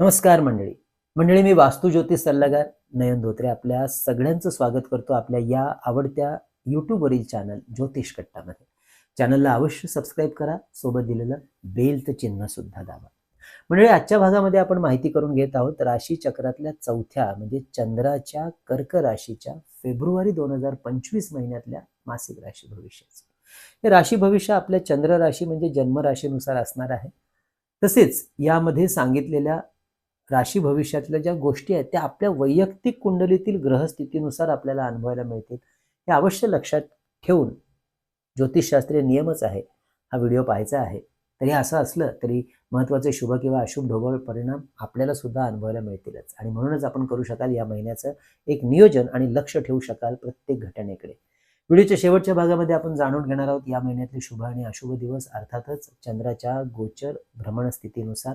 नमस्कार मंडळी. मंडळी मी वास्तू ज्योतिष सल्लागार नयन धोत्रे आपल्या सगळ्यांचं स्वागत करतो आपल्या या आवडत्या यूट्यूबवरील चॅनल ज्योतिष कट्टामध्ये. चॅनलला अवश्य सबस्क्राईब करा सोबत दिलेलं बेलचं चिन्ह सुद्धा दाबा. मंडळी आजच्या भागामध्ये आपण माहिती करून घेत आहोत राशी चक्रातल्या चौथ्या म्हणजे चंद्राच्या कर्क राशीच्या फेब्रुवारी दोन हजार पंचवीस महिन्यातल्या मासिक राशी भविष्याचं. हे राशी भविष्य आपल्या चंद्र राशी म्हणजे जन्म राशीनुसार असणार आहे. तसेच यामध्ये सांगितलेल्या राशी भविष्यातल्या ज्या गोष्टी आहेत त्या आपल्या वैयक्तिक कुंडलीतील ग्रहस्थितीनुसार आपल्याला अनुभवायला मिळतील हे अवश्य लक्षात ठेवून ज्योतिषशास्त्रीय नियमच आहे हा व्हिडिओ पाहायचा आहे. तरी असं असलं तरी महत्त्वाचे शुभ किंवा अशुभ ढोबळ परिणाम आपल्याला सुद्धा अनुभवायला मिळतीलच. आणि म्हणूनच आपण करू शकाल या महिन्याचं एक नियोजन आणि लक्ष ठेवू शकाल प्रत्येक घटनेकडे. व्हिडिओच्या शेवटच्या भागामध्ये आपण जाणून घेणार आहोत या महिन्यातले शुभ आणि अशुभ दिवस अर्थातच चंद्राच्या गोचर भ्रमण स्थितीनुसार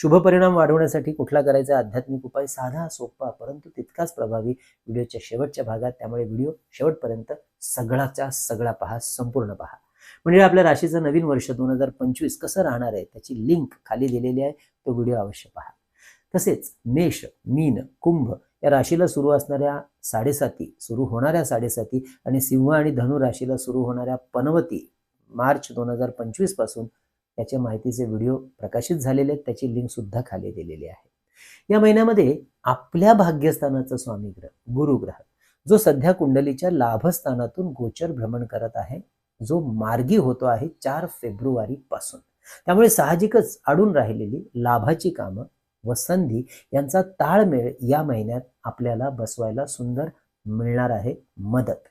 शुभ परिणाम वाढवण्यासाठी कुठला करायचा आध्यात्मिक उपाय साधा सोपा परंतु तितकाच प्रभावी. व्हिडिओच्या शेवटच्या भागात त्यामुळे व्हिडिओ शेवटपर्यंत सगळाच्या सगळा पहा संपूर्ण पहा. म्हणजे आपल्या राशीचं नवीन वर्ष दोन हजार पंचवीस कसं राहणार आहे? त्याची लिंक खाली दिलेली आहे. तो व्हिडिओ अवश्य पहा. तसेच मेष मीन कुंभ या राशीला सुरू असणाऱ्या साडेसाती सुरू होणाऱ्या साडेसाती आणि सिंह आणि धनु राशीला सुरू होणाऱ्या पनवती मार्च दोन हजार पंचवीसपासून याच्या माहितीचे व्हिडिओ प्रकाशित झालेले आहेत. त्याची लिंक सुद्धा खाली दिलेली आहे. या महिन्यामध्ये आपल्या भाग्यस्थानाचा स्वामी ग्रह गुरुग्रह जो सध्या कुंडलीच्या लाभस्थानातून गोचर भ्रमण करत आहे जो मार्गी होतो आहे चार फेब्रुवारी पासून. त्यामुळे साहजिकच अडून राहिलेली लाभाची कामं व संधी यांचा ताळमेळ या महिन्यात आपल्याला बसवायला सुंदर मिळणार आहे मदत.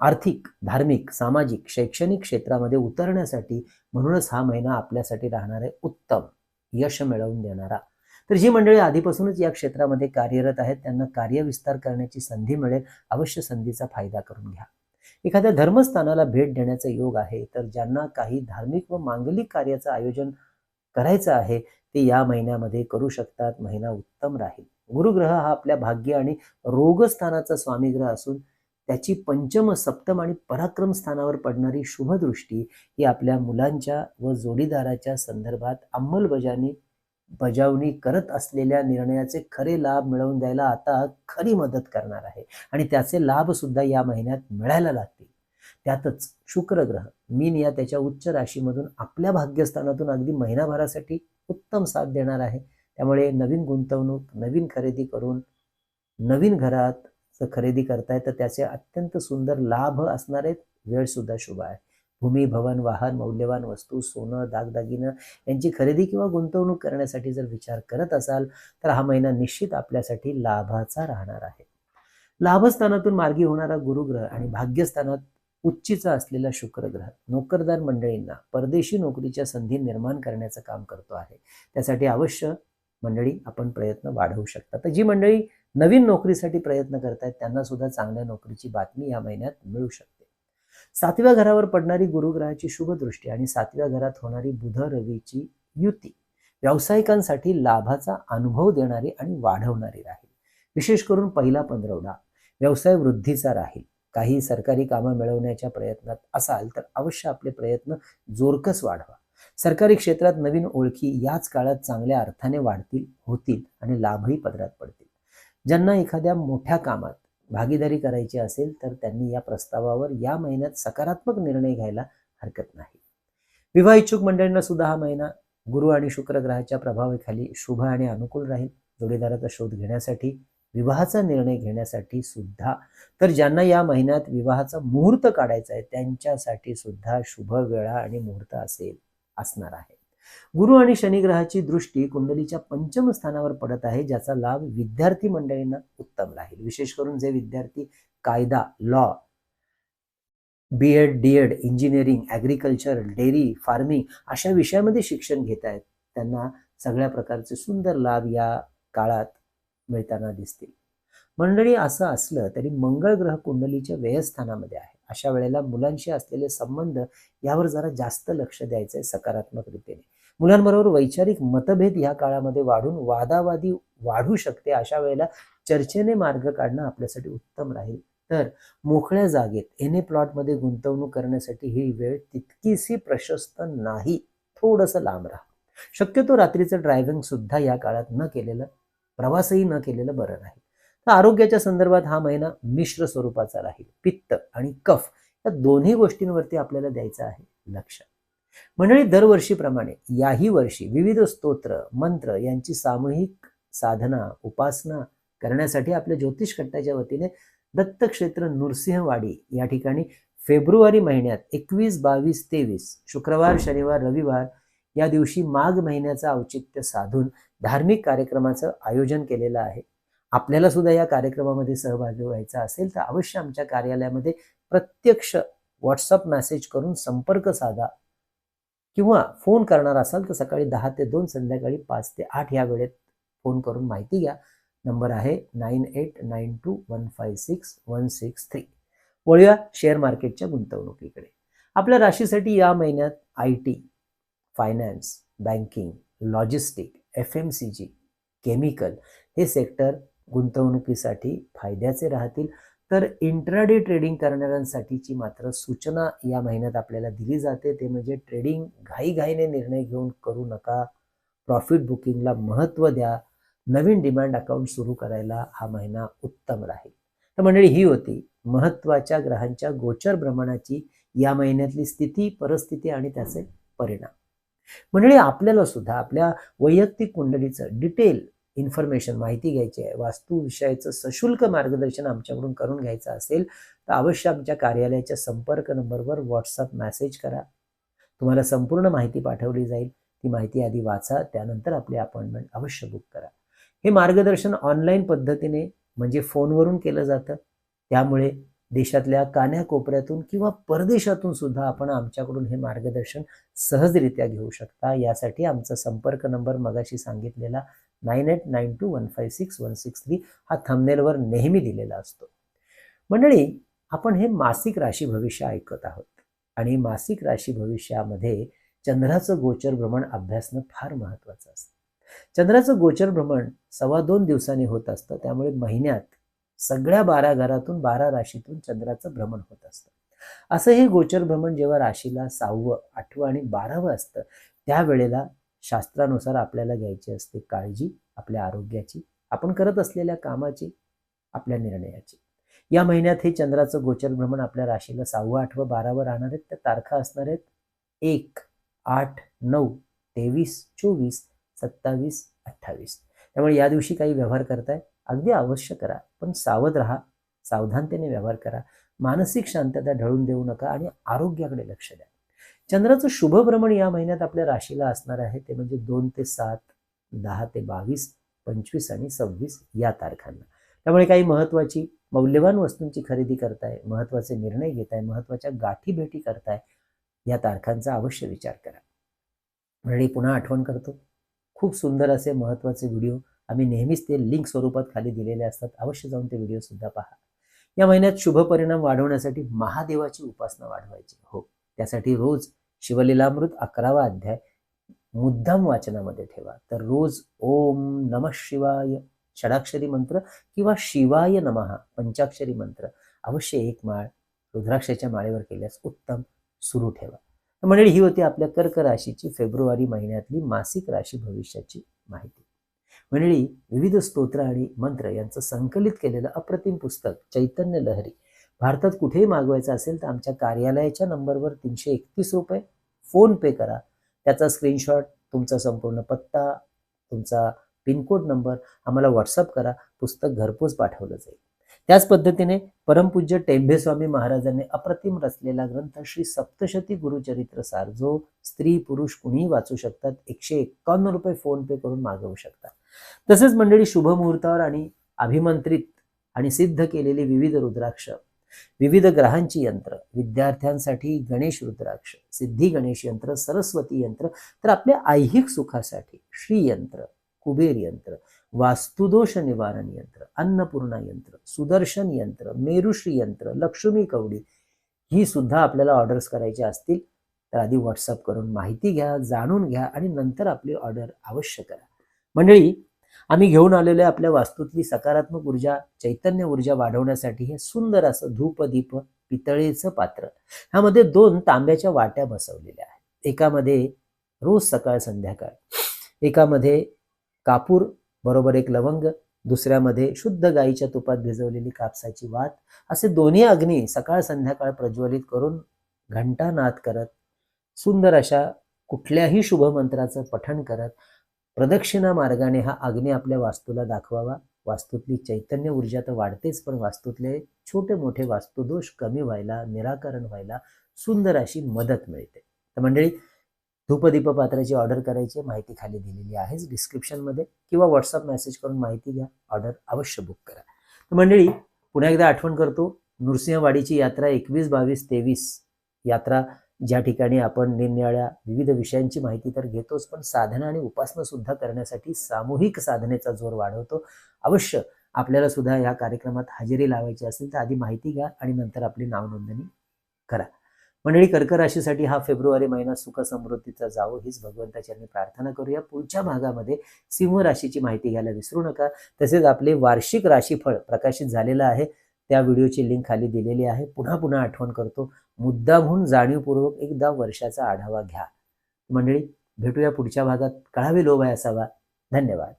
आर्थिक धार्मिक सामाजिक शैक्षणिक क्षेत्रामध्ये उतरण्यासाठी म्हणूनच हा महिना आपल्यासाठी राहणार आहे उत्तम यश मिळवून देणारा. तर जी मंडळी आधीपासूनच या क्षेत्रामध्ये कार्यरत आहेत त्यांना कार्यविस्तार करण्याची संधी मिळेल अवश्य संधीचा फायदा करून घ्या. एखाद्या धर्मस्थानाला भेट देण्याचा योग आहे तर ज्यांना काही धार्मिक व मांगलिक कार्याचं आयोजन करायचं आहे ते या महिन्यामध्ये करू शकतात महिना उत्तम राहील. गुरुग्रह हा आपल्या भाग्य आणि रोगस्थानाचा स्वामीग्रह असून त्याची पंचम सप्तम आणि पराक्रम स्थानावर पडणारी शुभदृष्टी ही आपल्या मुलांच्या व जोडीदाराच्या संदर्भात अंमलबजावणी बजावणी करत असलेल्या निर्णयाचे खरे लाभ मिळवून द्यायला आता खरी मदत करणार आहे. आणि त्याचे लाभ सुद्धा या महिन्यात मिळायला लागतील. त्यातच शुक्रग्रह मीन या त्याच्या उच्च राशीमधून आपल्या भाग्यस्थानातून अगदी महिनाभरासाठी उत्तम साथ देणार आहे. त्यामुळे नवीन गुंतवणूक नवीन खरेदी करून नवीन घरात खरेदी करताय तर त्याचे अत्यंत सुंदर लाभ असणारे वेळ सुद्धा शुभ आहे. भूमी भवन वाहन मौल्यवान वस्तू सोनं दागदागिनं यांची खरेदी किंवा गुंतवणूक करण्यासाठी जर विचार करत असाल तर हा महिना निश्चित आपल्यासाठी लाभाचा राहणार आहे. लाभस्थानातून मार्गी होणारा गुरुग्रह आणि भाग्यस्थानात उच्चीचा असलेला शुक्रग्रह नोकरदार मंडळींना परदेशी नोकरीच्या संधी निर्माण करण्याचं काम करतो आहे. त्यासाठी अवश्य मंडळी आपण प्रयत्न वाढवू शकता. तर जी मंडळी नवीन नोकरीसाठी प्रयत्न करतायत त्यांना सुद्धा चांगल्या नोकरीची बातमी या महिन्यात मिळू शकते. सातव्या घरावर पडणारी गुरुग्रहाची शुभदृष्टी आणि सातव्या घरात होणारी बुध रवीची युती व्यावसायिकांसाठी लाभाचा अनुभव देणारी आणि वाढवणारी राहील. विशेष करून पहिला पंधरवडा व्यवसाय वृद्धीचा राहील. काही सरकारी कामं मिळवण्याच्या प्रयत्नात असाल तर अवश्य आपले प्रयत्न जोरकस वाढवा. सरकारी क्षेत्रात नवीन ओळखी याच काळात चांगल्या अर्थाने वाढतील होतील आणि लाभही पदरात पडतील. ज्यांना एखाद्या मोठ्या कामात भागीदारी करायची असेल तर त्यांनी या प्रस्तावावर या महिन्यात सकारात्मक निर्णय घ्यायला हरकत नाही. विवाह इच्छुक मंडळींना सुद्धा हा महिना गुरु आणि शुक्र ग्रहाच्या प्रभावाखाली शुभ आणि अनुकूल राहील. जोडीदाराचा शोध घेण्यासाठी विवाहाचा निर्णय घेण्यासाठी सुद्धा. तर ज्यांना या महिन्यात विवाहाचा मुहूर्त काढायचा आहे त्यांच्यासाठी सुद्धा शुभ वेळा आणि मुहूर्त असेल असणार आहे. गुरु आणि शनिग्रहाची दृष्टी कुंडलीच्या पंचम स्थानावर पडत आहे ज्याचा लाभ विद्यार्थी मंडळींना उत्तम राहील. विशेष करून जे विद्यार्थी कायदा law B Ed D Ed engineering agriculture dairy farming अशा विषयामध्ये शिक्षण घेत आहेत. त्यांना सगळ्या प्रकारचे सुंदर लाभ या काळात मिळताना दिसतील. मंडळी असं असलं तरी मंगळ ग्रह कुंडलीच्या व्ययस्थानामध्ये आहे. अशा वेळेला मुलांशी असलेले संबंध यावर जरा जास्त लक्ष द्यायचं आहे सकारात्मक रीतीने मुलांबरोबर वैचारिक मतभेद या काळामध्ये वाढून वादावादी वाढू शकते अशा वेळेला चर्चेने मार्ग काढणं आपल्यासाठी उत्तम राहील. तर मोकळ्या जागेत एन ए प्लॉटमध्ये गुंतवणूक करण्यासाठी ही वेळ तितकीशी प्रशस्त नाही थोडंसं लांब राहा. शक्यतो रात्रीचं ड्रायव्हिंग सुद्धा या काळात न केलेलं प्रवासही न केलेलं बरं राहील तर आरोग्याच्या संदर्भात हा महिना मिश्र स्वरूपाचा राहील. पित्त आणि कफ या दोन्ही गोष्टींवरती आपल्याला द्यायचं आहे लक्षात मंडळी दरवर्षीप्रमाणे याही वर्षी विविध स्तोत्र मंत्र यांची सामूहिक साधना उपासना करण्यासाठी आपल्या ज्योतिष कट्ट्याच्या वतीने दत्तक्षेत्र नृसिंहवाडी या ठिकाणी फेब्रुवारी महिन्यात एकवीस बावीस तेवीस शुक्रवार शनिवार रविवार या दिवशी माघ महिन्याचं औचित्य साधून धार्मिक कार्यक्रमाचं आयोजन केलेलं आहे. आपल्याला सुद्धा या कार्यक्रमामध्ये सहभागी व्हायचा असेल तर अवश्य आमच्या कार्यालयामध्ये प्रत्यक्ष व्हॉट्सअप मेसेज करून संपर्क साधा. किंवा फोन करणार असाल तर सकाळी दहा ते दोन संध्याकाळी पाच ते आठ या वेळेत फोन करून माहिती घ्या. नंबर आहे nine eight nine two one five six one six three. वळूया शेअर मार्केटच्या गुंतवणुकीकडे. आपल्या राशीसाठी या महिन्यात I T finance banking logistic F M C G chemical हे सेक्टर गुंतवणुकीसाठी फायद्याचे राहतील. तर इंट्राडे ट्रेडिंग करणाऱ्यांसाठीची मात्र सूचना या महिन्यात आपल्याला दिली जाते. ते म्हणजे ट्रेडिंग घाईघाईने निर्णय घेऊन करू नका. प्रॉफिट बुकिंगला महत्त्व द्या. नवीन डिमांड अकाउंट सुरू करायला हा महिना उत्तम राहील. तर मंडळी ही होती महत्त्वाच्या ग्रहांच्या गोचर भ्रमणाची या महिन्यातली स्थिती परिस्थिती आणि त्याचे परिणाम. मंडळी आपल्याला सुद्धा आपल्या वैयक्तिक कुंडलीचं डिटेल इन्फॉर्मेशन माहिती घ्यायची आहे. वास्तू विषयाचं सशुल्क मार्गदर्शन आमच्याकडून करून घ्यायचं असेल तर अवश्य आमच्या कार्यालयाच्या संपर्क नंबरवर व्हॉट्सअप मेसेज करा. तुम्हाला संपूर्ण माहिती पाठवली जाईल. ती माहिती आधी वाचा त्यानंतर आपली अपॉइंटमेंट अवश्य बुक करा. हे मार्गदर्शन ऑनलाईन पद्धतीने म्हणजे फोनवरून केलं जातं. त्यामुळे देशातल्या कान्याकोपऱ्यातून किंवा परदेशातून सुद्धा आपण आमच्याकडून हे मार्गदर्शन सहजरित्या घेऊ शकता. यासाठी आमचा संपर्क नंबर मगाशी सांगितलेला nine eight nine two one five six one six three हा थंबनेलवर नेहमी दिलेला असतो. मंडळी आपण हे मासिक राशी भविष्य ऐकत आहोत. आणि मासिक राशी भविष्यामध्ये चंद्राचं गोचर भ्रमण अभ्यासणं फार महत्त्वाचं असतं. चंद्राचं गोचर भ्रमण सव्वा दोन दिवसांनी होत असतं. त्यामुळे महिन्यात सगळ्या बारा घरातून बारा राशीतून चंद्राचं भ्रमण होत असतं. असं हे गोचर भ्रमण जेव्हा राशीला सहावं आठवं आणि बारावं असतं त्यावेळेला शास्त्रानुसार आपल्याला घ्यायची असते काळजी आपल्या आरोग्याची आपण करत असलेल्या कामाची आपल्या निर्णयाची. या महिन्यात हे चंद्राचं गोचर भ्रमण आपल्या राशीला सहावं आठवं बारावं राहणार आहेत. त्या तारखा असणार आहेत एक आठ नऊ तेवीस चोवीस सत्तावीस अठ्ठावीस. त्यामुळे या दिवशी काही व्यवहार करताय अगदी अवश्य करा. पण सावध राहा सावधानतेने व्यवहार करा. मानसिक शांतता ढळून देऊ नका आणि आरोग्याकडे लक्ष द्या. चंद्राचं शुभ भ्रमण या महिन्यात आपल्या राशीला असणार आहे. ते म्हणजे दोन ते सात दहा ते बावीस पंचवीस आणि सव्वीस या तारखांना. त्यामुळे काही महत्त्वाची मौल्यवान वस्तूंची खरेदी करताय महत्त्वाचे निर्णय घेताय महत्त्वाच्या गाठी भेटी करताय या तारखांचा अवश्य विचार करा. म्हणजे पुन्हा आठवण करतो. खूप सुंदर असे महत्त्वाचे व्हिडिओ आम्ही नेहमीच ते लिंक स्वरूपात खाली दिलेले असतात. अवश्य जाऊन ते व्हिडिओ सुद्धा पहा. या महिन्यात शुभ परिणाम वाढवण्यासाठी महादेवाची उपासना वाढवायची. हो. त्यासाठी रोज शिवलीलामृत अकरावा अध्याय मुद्दाम वाचनामध्ये ठेवा. तर रोज ओम नम शिवाय षडाक्षरी मंत्र किंवा शिवाय नमहा पंचाक्षरी मंत्र अवश्य एक माळ रुद्राक्षाच्या माळेवर केल्यास उत्तम सुरू ठेवा. मंडळी ही होती आपल्या कर्क राशीची फेब्रुवारी महिन्यातली मासिक राशी भविष्याची माहिती. मंडळी विविध स्तोत्र आणि मंत्र यांचं संकलित केलेलं अप्रतिम पुस्तक चैतन्य लहरी भारतात कुठेही मागवायचं असेल तर आमच्या कार्यालयाच्या नंबरवर तीनशे एकतीस रुपये फोन पे करा. त्याचा स्क्रीनशॉट तुमचा संपूर्ण पत्ता तुमचा पिनकोड नंबर आम्हाला व्हॉट्सअप करा. पुस्तक घरपोच पाठवलं जाईल. त्याच पद्धतीने परमपूज्य टेंभेस्वामी महाराजांनी अप्रतिम रचलेला ग्रंथ श्री सप्तशती गुरुचरित्र सार जो स्त्री पुरुष कुणीही वाचू शकतात एकशे एक्कावन्न रुपये फोन पे करून मागवू शकतात. तसेच मंडळी शुभ मुहूर्तावर आणि अभिमंत्रित आणि सिद्ध केलेली विविध रुद्राक्ष विविध ग्रहांची यंत्र विद्यार्थ्यांसाठी गणेश रुद्राक्ष सिद्धी गणेश यंत्र सरस्वती यंत्र तर आपल्या ऐहिक सुखासाठी श्री यंत्र कुबेर यंत्र वास्तुदोष निवारण यंत्र अन्नपूर्णा यंत्र सुदर्शन यंत्र मेरुश्री यंत्र लक्ष्मी कवडी ही सुद्धा आपल्याला ऑर्डर्स करायच्या असतील तर आधी व्हॉट्सअप करून माहिती घ्या जाणून घ्या आणि नंतर आपली ऑर्डर अवश्य करा. मंडळी आम्ही घेऊन आलेल्या आपल्या वास्तूतली सकारात्मक ऊर्जा चैतन्य ऊर्जा वाढवण्यासाठी हे सुंदर असं धूपदीप पितळेचं पात्र. ह्यामध्ये दोन तांब्याच्या वाट्या बसवलेल्या आहेत. एकामध्ये रोज सकाळ संध्याकाळ. एकामध्ये कापूर बरोबर एक लवंग. दुसऱ्यामध्ये शुद्ध गाईच्या तुपात भिजवलेली कापसाची वात. असे दोन्ही अग्नी सकाळ संध्याकाळ प्रज्वलित करून घंटानाद करत सुंदर अशा कुठल्याही शुभमंत्राचं पठण करत प्रदक्षिणा मार्गाने हा अग्नी आपल्या वास्तूला दाखवावा. वास्तूतली चैतन्य ऊर्जा तर वाढतेच पण वास्तूतले छोटे मोठे वास्तुदोष कमी व्हायला निराकरण व्हायला सुंदर अशी मदत मिळते. तर मंडळी धूपदीप पात्राची ऑर्डर करायची आहे, माहिती खाली दिलेली आहेच डिस्क्रिप्शनमध्ये किंवा व्हॉट्सअप मेसेज करून माहिती घ्या ऑर्डर अवश्य बुक करा. तर मंडळी पुन्हा एकदा आठवण करतो नृसिंहवाडीची यात्रा एकवीस बावीस तेवीस यात्रा ज्या ठिकाणी आपण निरनिराळ्या विविध विषयांची माहिती तर घेतोच पण साधना आणि उपासना सुद्धा करण्यासाठी सामूहिक साधनेचा जोर वाढवतो. अवश्य आपल्याला सुद्धा या कार्यक्रमात हजेरी लावायची असेल तर आधी माहिती घ्या आणि नंतर आपली नावनोंदणी करा. मंडळी कर्क राशीसाठी हा फेब्रुवारी महिना सुख समृद्धीचा जावो हीच भगवंताच्यांनी प्रार्थना करूया. पुढच्या भागामध्ये सिंह राशीची माहिती घ्यायला विसरू नका. तसेच आपले वार्षिक राशीफळ प्रकाशित झालेलं आहे. त्या व्हिडिओची लिंक खाली दिलेली आहे. पुन्हा पुन्हा आठवण करतो. मुद्दामहून जाणीवपूर्वक एकदा वर्षाचा आढावा घ्या. मंडळी भेटूया पुढच्या भागात. कळावे लोभ आहे असावा धन्यवाद.